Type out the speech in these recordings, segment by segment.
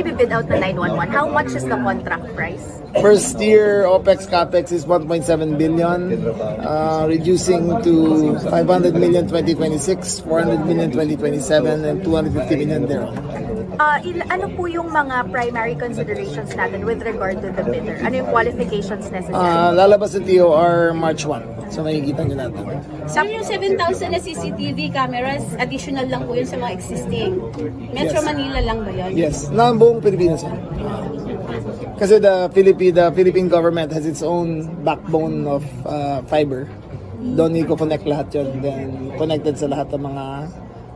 Ibibid out na 911. How much is the contract price? First year OPEX CAPEX is 1.7 billion, uh, reducing to 500 million 2026, 400 million 2027, and 250 million thereon. Uh, il- ano po yung mga primary considerations natin with regard to the bidder? Ano yung qualifications necessary? Uh, lalabas sa TOR March 1. So makikita nyo natin. Sir, yung 7,000 na CCTV cameras, additional lang po yun sa mga existing. Metro Yes. Manila lang ba yun? Yes, na buong Pilipinas yan. Kasi the Philippine, the Philippine government has its own backbone of uh, fiber. Doon i-connect lahat yun. Then connected sa lahat ng mga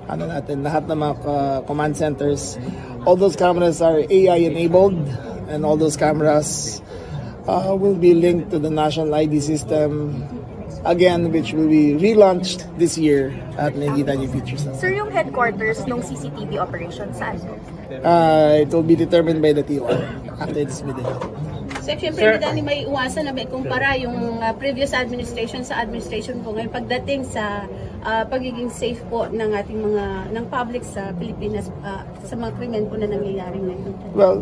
ano natin, lahat ng mga uh, command centers. All those cameras are AI enabled and all those cameras uh, will be linked to the national ID system again which will be relaunched this year at makikita niyo features na. Sir, yung headquarters ng CCTV operation saan? Uh, it will be determined by the TOR after it's bidden out. So, syempre, hindi natin may iwasan na may kumpara yung uh, previous administration sa administration po ngayon pagdating sa uh, pagiging safe po ng ating mga, ng public sa Pilipinas uh, sa mga krimen po na nangyayari ngayon. Well,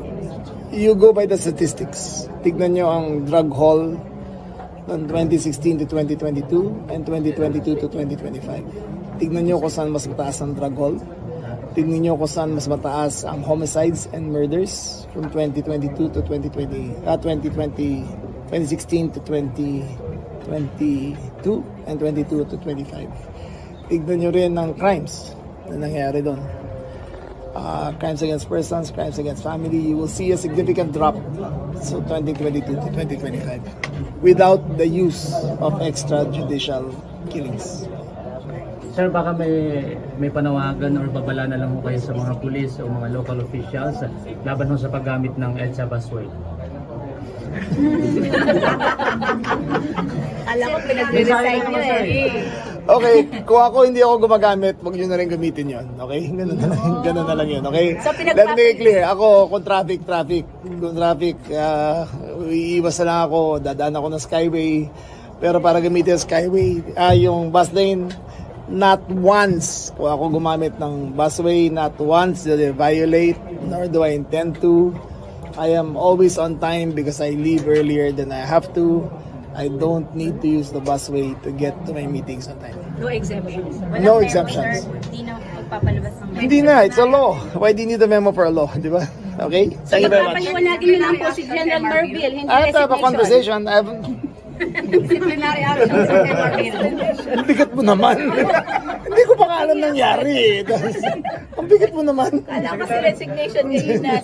you go by the statistics. Tignan nyo ang drug haul ng 2016 to 2022 and 2022 to 2025. Tignan nyo kung saan mas mataas ang drug haul. Tignan nyo kung saan mas mataas ang homicides and murders from 2022 to 2020, ah, 2020, 2016 to 2022 and 22 to 25. Tignan nyo rin ang crimes na nangyari doon uh, crimes against persons, crimes against family, you will see a significant drop so 2022 to 2025 without the use of extrajudicial killings. Sir, baka may may panawagan or babala na lang ho kayo sa mga pulis o mga local officials laban ho sa paggamit ng EDSA busway. Alam ko, pinag-resign nyo eh. Okay, kung ako hindi ako gumagamit, wag nyo na rin gamitin yon. Okay? Ganun na lang, ganun na lang yun. Okay? So, Let me make clear. Ako, kung traffic, traffic. Kung traffic, uh, iiwas na lang ako. Dadaan ako ng skyway. Pero para gamitin ang skyway, ah, yung bus lane, not once kung ako gumamit ng busway, not once did I violate, nor do I intend to. I am always on time because I leave earlier than I have to. I don't need to use the busway to get to my meetings on time. No exemptions. No exemptions. Hindi na magpapalabas ng Hindi na, it's a law. Why do you need a memo for a law, di ba? Okay? Thank you very much. Pagpapaliwanagin nyo lang po si General Marville, hindi I have to have a resignation. conversation. I have... Disciplinary action sa Marville. Ang bigat mo naman. Hindi ko pa alam nangyari. eh. Ang bigat mo naman. Alam kasi resignation ngayon na.